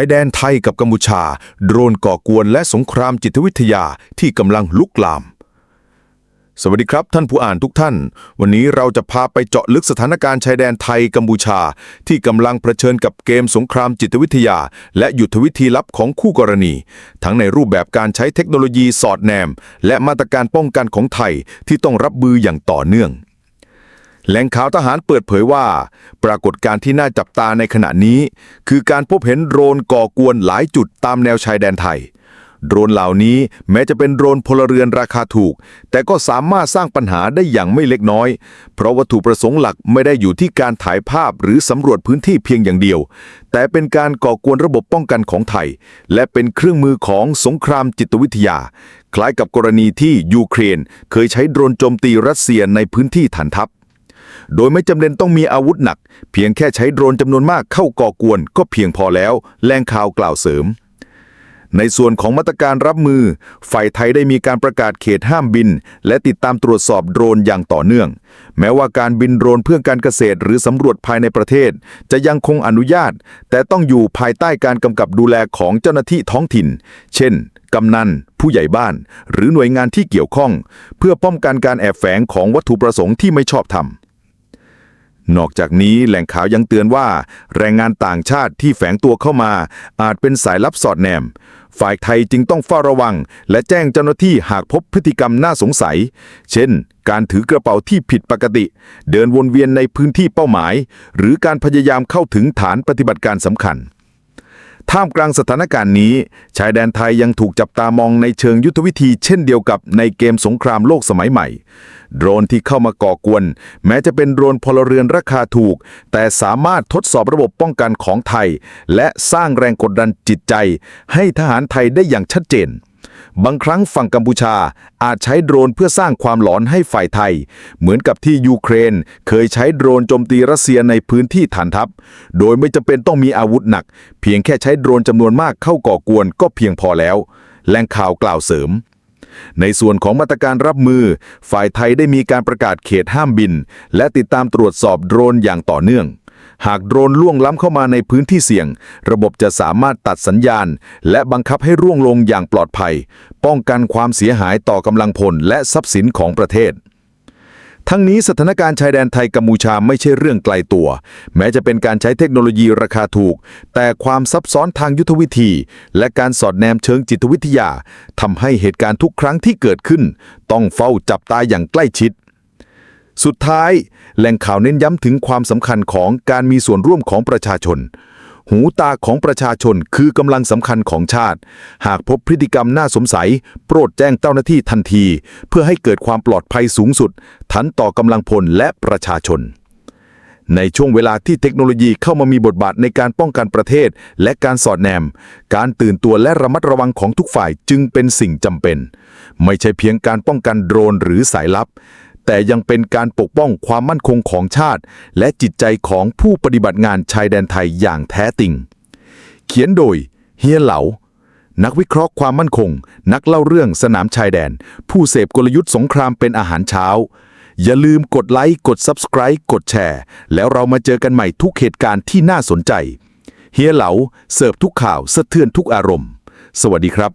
ายแดนไทยกับกัมพูชา โดรนก่อกวนและสงครามจิตวิทยาที่กำลังลุกลาม สวัสดีครับท่านผู้อ่านทุกท่าน วันนี้เราจะพาไปเจาะลึกสถานการณ์ชายแดนไทยกัมพูชา ที่กำลังเผชิญกับเกมสงครามจิตวิทยา และยุทธวิธีลับของคู่กรณี ทั้งในรูปแบบการใช้เทคโนโลยีสอดแนม และมาตรการป้องกันของไทยที่ต้องรับมืออย่างต่อเนื่อง แหล่งข่าวทหารเปิดเผยว่า ปรากฏการณ์ที่น่าจับตาในขณะนี้ คือการพบเห็นโดรนก่อกวนหลายจุดตามแนวชายแดนไทย โดรนเหล่านี้แม้จะเป็นโดรนพลเรือนราคาถูก แต่ก็สามารถสร้างปัญหาได้อย่างไม่เล็กน้อย เพราะวัตถุประสงค์หลักไม่ได้อยู่ที่การถ่ายภาพหรือสำรวจพื้นที่เพียงอย่างเดียว แต่เป็นการก่อกวนระบบป้องกันของไทย และเป็นเครื่องมือของสงครามจิตวิทยา คล้ายกับกรณีที่ยูเครน เคยใช้โดรนโจมตีรัสเซียในพื้นที่ฐานทัพ โดยไม่จำเป็นต้องมีอาวุธหนัก เพียงแค่ใช้โดรนจำนวนมากเข้าก่อกวน ก็เพียงพอแล้วแรงข่าวกล่าวเสริม ในส่วนของมาตรการรับมือ ฝ่ายไทยได้มีการประกาศเขตห้ามบิน และติดตามตรวจสอบโดรนอย่างต่อเนื่อง แม้ว่าการบินโดรนเพื่อการเกษตร หรือสำรวจภายในประเทศ จะยังคงอนุญาต แต่ต้องอยู่ภายใต้การกำกับดูแลของเจ้าหน้าที่ท้องถิ่น เช่นกำนัน ผู้ใหญ่บ้าน หรือหน่วยงานที่เกี่ยวข้อง เพื่อป้องกันการแอบแฝงของวัตถุประสงค์ที่ไม่ชอบธรรม นอกจากนี้แหล่งข่าวยังเตือนว่า แรงงานต่างชาติที่แฝงตัวเข้ามา อาจเป็นสายลับสอดแนม ฝ่ายไทยจึงต้องเฝ้าระวัง และแจ้งเจ้าหน้าที่หากพบพฤติกรรมน่าสงสัย เช่น การถือกระเป๋าที่ผิดปกติ เดินวนเวียนในพื้นที่เป้าหมาย หรือการพยายามเข้าถึงฐานปฏิบัติการสำคัญ ท่ามกลางสถานการณ์นี้ ชายแดนไทยยังถูกจับตามองในเชิงยุทธวิธีเช่นเดียวกับในเกมสงครามโลกสมัยใหม่ โดรนที่เข้ามาก่อกวน แม้จะเป็นโดรนพลเรือนราคาถูก แต่สามารถทดสอบระบบป้องกันของไทย และสร้างแรงกดดันจิตใจ ให้ทหารไทยได้อย่างชัดเจน บางครั้งฝั่งกัมพูชาอาจใช้โดรนเพื่อสร้างความหลอนให้ฝ่ายไทย เหมือนกับที่ยูเครน เคยใช้โดรนโจมตีรัสเซียในพื้นที่ฐานทัพ โดยไม่จำเป็นต้องมีอาวุธหนัก เพียงแค่ใช้โดรนจำนวนมากเข้าก่อกวนก็เพียงพอแล้วแหล่งข่าวกล่าวเสริม ในส่วนของมาตรการรับมือ ฝ่ายไทยได้มีการประกาศเขตห้ามบิน และติดตามตรวจสอบโดรนอย่างต่อเนื่อง หากโดรนล่วงล้ำเข้ามาในพื้นที่เสี่ยง ระบบจะสามารถตัดสัญญาณ และบังคับให้ร่วงลงอย่างปลอดภัย ป้องกันความเสียหายต่อกำลังพลและทรัพย์สินของประเทศทั้งนี้สถานการณ์ชายแดนไทยกัมพูชาไม่ใช่เรื่องไกลตัว แม้จะเป็นการใช้เทคโนโลยีราคาถูก แต่ความซับซ้อนทางยุทธวิธี และการสอดแนมเชิงจิตวิทยาทำให้เหตุการณ์ทุกครั้งที่เกิดขึ้น ต้องเฝ้าจับตาอย่างใกล้ชิด สุดท้าย แหล่งข่าวเน้นย้ำถึงความสำคัญของการมีส่วนร่วมของประชาชน หูตาของประชาชนคือกำลังสำคัญของชาติ หากพบพฤติกรรมน่าสงสัย โปรดแจ้งเจ้าหน้าที่ทันที เพื่อให้เกิดความปลอดภัยสูงสุด ทันต่อกำลังพลและประชาชน ในช่วงเวลาที่เทคโนโลยีเข้ามามีบทบาทในการป้องกันประเทศ และการสอดแนม การตื่นตัวและระมัดระวังของทุกฝ่ายจึงเป็นสิ่งจำเป็น ไม่ใช่เพียงการป้องกันโดรนหรือสายลับ แต่ยังเป็นการปกป้องความมั่นคงของชาติ และจิตใจของผู้ปฏิบัติงานชายแดนไทยอย่างแท้จริง เขียนโดยเฮียเหลา นักวิเคราะห์ความมั่นคง นักเล่าเรื่องสนามชายแดน ผู้เสพกลยุทธ์สงครามเป็นอาหารเช้า อย่าลืมกดไลค์กด Subscribe กดแชร์ แล้วเรามาเจอกันใหม่ทุกเหตุการณ์ที่น่าสนใจเฮียเหลาเสิร์ฟทุกข่าวสะเทือนทุกอารมณ์ สวัสดีครับ